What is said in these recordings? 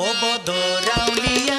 ओ बोधो रावलिया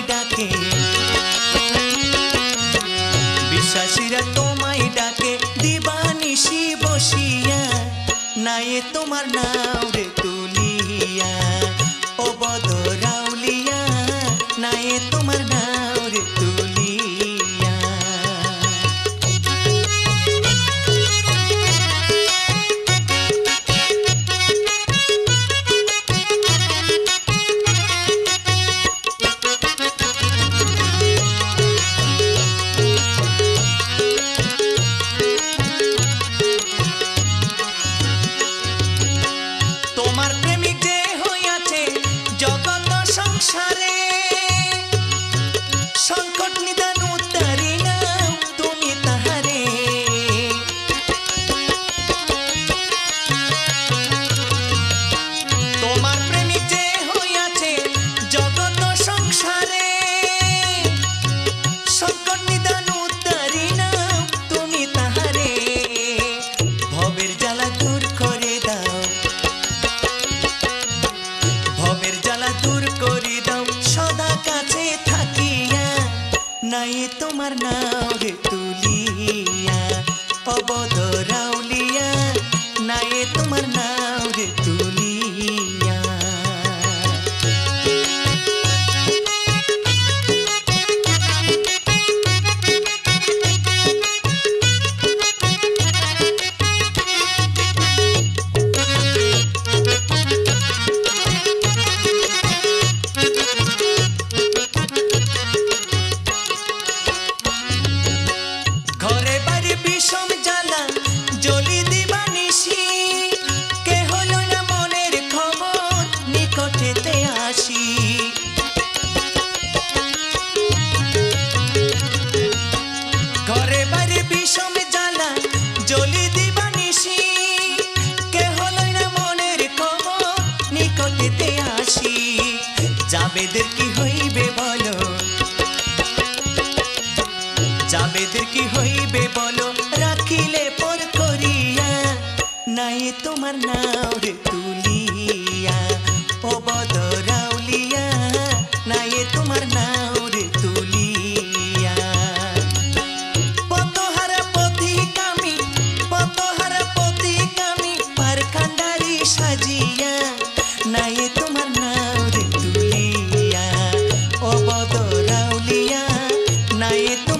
নায়ে তোমার নাম রে তুলিয়া ও বদরাউলিয়া নায়ে তোমার তোমার নাও রে তুলিয়া অবদ রাউলিয়া নাই তোমার নাও যাবেদের কি হইবে বলো? যাবেদের কি হইবে বলো? রাখিলে পর করিয়া, নাই তোমার নাও রে তুলিয়া ও বদরাউলিয়া নাই তোমার নাও রে তুলিয়া।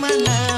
তুলিয়া